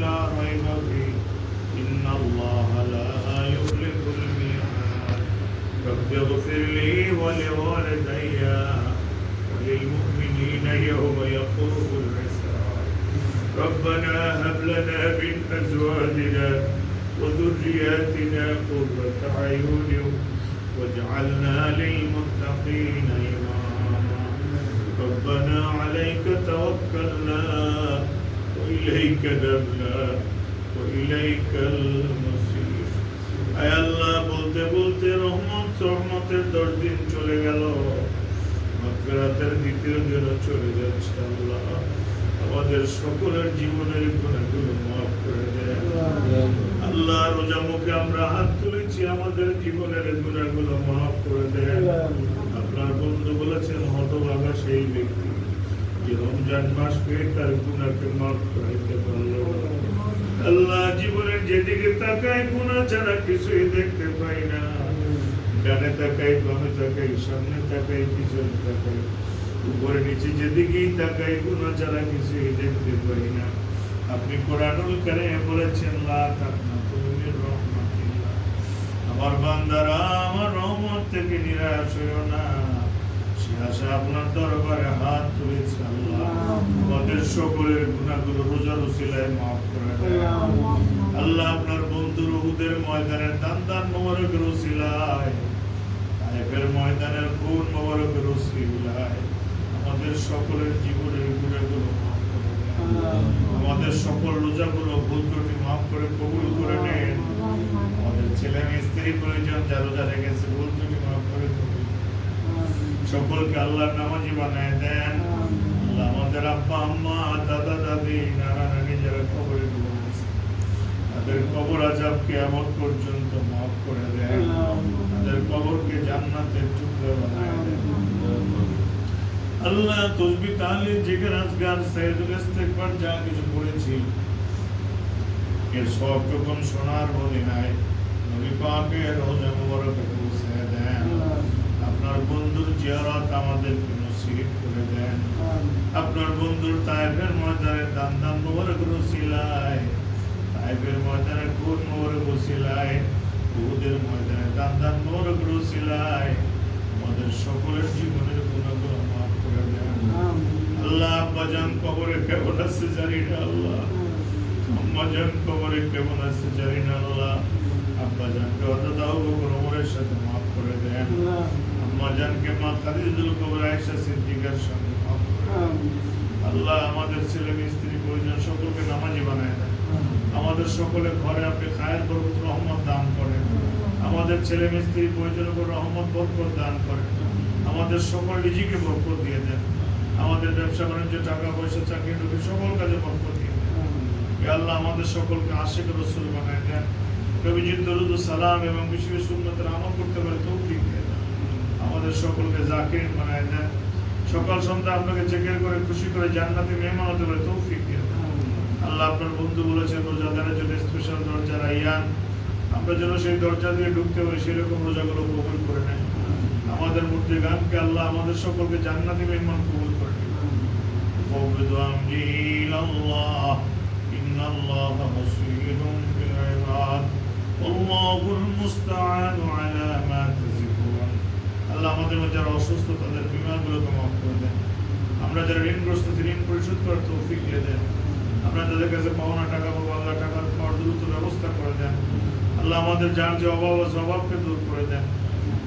لا ريب فيه. إن الله لا يخلف الميعاد. رب اغفر لي ولوالدي وللمؤمنين يوم يقوم الحساب. ربنا هب لنا من أزواجنا وذرياتنا قرة أعين واجعلنا للمتقين إماما. ربنا عليك توكلنا وإليك نبنا وإليك المصير আয় আল্লাহ বলতে বলতে রহমত রহমতের দশ দিন চলে গেল মাগফিরাতের দ্বিতীয় দিনও চলে যাচ্ছে আল্লাহ আমাদের সকলের জীবনের গুণাগুলো মাফ করে দেয় আল্লাহ রোজা মুখে আমরা হাত তুলেছি আমাদের জীবনের পেয়ে তার গুণাকে মাফ করাইতে পারল আল্লাহ জীবনের যেদিকে তাকাই গুণা ছাড়া কিছুই দেখতে পাই না। তাকাই উপরে, নিচে যেদিকেই তাকাই কিছুই দেখতে পাই না। আপনি কোরআনুল কারে বলেছেন আমার বান্দারা আমার রহমত থেকে নিরাশ হইও না। আপনার দরবারে হাত তুলেছে আল্লাহ। আমাদের সকলের গুণাগুলো রোজার উসিলায় মাফ করে আল্লাহ। আপনার বন্ধুর উহুদের ময়দানের দান দান মোবারকের উসিলায় তাইফের ময়দানের কোন মোবারকের উসিলায় আমাদের সকলের জীবনের গুণাগুলো মাফ করে আমাদের সকল রোজাগুলো ভুল ত্রুটি মাফ করে কবুল করে নেন। আমাদের ছেলে মেয়ে স্ত্রী প্রয়োজন যা রোজা রেখেছে ভুল ত্রুটি মাফ করে কবুল। সকলকে আল্লাহর নামাজি বানায় দেন। আল্লাহ আমাদের আব্বা, আম্মা দাদা, দাদি, নানা, নানি যারা ডুবেছে তাদের কবর আজাব কেয়ামত পর্যন্ত মাফ করে দেন। তাদের কবরকে জান্নাতের টুকরা বানায় দেন। আল্লাহ তসবি তাহলে জিগর আজগার সাইদুল ইস্তেকবার যা কিছু করেছি, এর সব যখন সোনার মদিনায় নবী পাকের রোজা মুবারকে পৌঁছে দেন। আপনার বন্ধুর জিয়ারত আমাদেরকে নসিব করে দেন। আপনার বন্ধুর তাইফের ময়দানে দান দান মোবারক রসিলায় তাইফের ময়দানে কোন মোবারক রসিলায় উহুদের ময়দানে দান দান মোবারক রসিলায় আমাদের সকলের জীবনের গুণাগুলো মাফ করে দেন। আল্লাহ আব্বাজান কবরে কেমন আছে জানি না আল্লাহ। আম্মাজান কবরে কেমন আছে জানি না আল্লাহ। আব্বাজানকে অদাদাও বকর ওমরের সাথে মাফ করে দেন। আম্মাজানকে মা খাদিজুল কবর আয়েশা সিদ্দিকার সঙ্গে মাফ করে। দেন। আল্লাহ আমাদের ছেলে স্ত্রী পরিজন সকলকে নামাজি বানায় দেন আমাদের সকলের ঘরে আপনি খায়ের বরকত রহমত দান করেন। আমাদের ছেলে স্ত্রী উপর রহমত বরকত দান করেন। আমাদের সকল নিজেকে বরকত দিয়ে দেন। আমাদের ব্যবসা বাণিজ্য টাকা পয়সা চাকরি টুকরি সকল কাজে বরকত দিয়ে দেন। আল্লাহ আমাদের সকলকে আশেখ রসুল বানায় দেন। নবীজির দরুদ সালাম এবং বিশ্ব সুন্নতের আমল করতে পারে তৌফিক আমাদের সকলকে জাকির বানায় দেন। সকাল সন্ধ্যা আপনাকে চেকের করে খুশি করে জান্নাতে মেহমান হতে পারে তৌফিক দিয়ে আল্লাহ আপনার বন্ধু বলেছেন রোজাদারের জন্য স্পেশাল দরজা রাইয়ান আমরা যেন সেই দরজা দিয়ে ঢুকতে পারি সেরকম রোজাগুলো কবুল করে নেয় আমাদের মধ্যে গানকে আল্লাহ আমাদের সকলকে জান্নাতি মেহমান কবুল করে নিন। যারা অসুস্থ তাদের বিমানগুলোকে মাফ করে দেন আমরা যারা ঋণগ্রস্ত ঋণ পরিশোধ করার তৌফিক দিয়ে দেন আমরা তাদের কাছে পাওনা টাকা পাবো আল্লাহ টাকার পাওয়ার দ্রুত ব্যবস্থা করে দেন আল্লাহ আমাদের যার যে অভাব আছে অভাবকে দূর করে দেন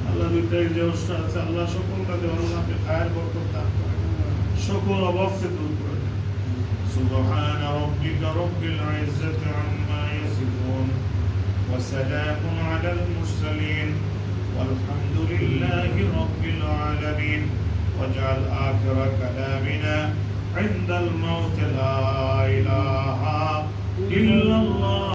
আল্লাহ দুইটাই যে অনুষ্ঠান আছে আল্লাহ সকল কাজে আল্লাহকে খায়ের বরকত দান করেন সকল অভাবকে দূর করে দেন سبحان ربك رب العزة عما يصفون وسلام على المرسلين والحمد لله رب العالمين واجعل آخر كلامنا عند الموت لا إله إلا الله.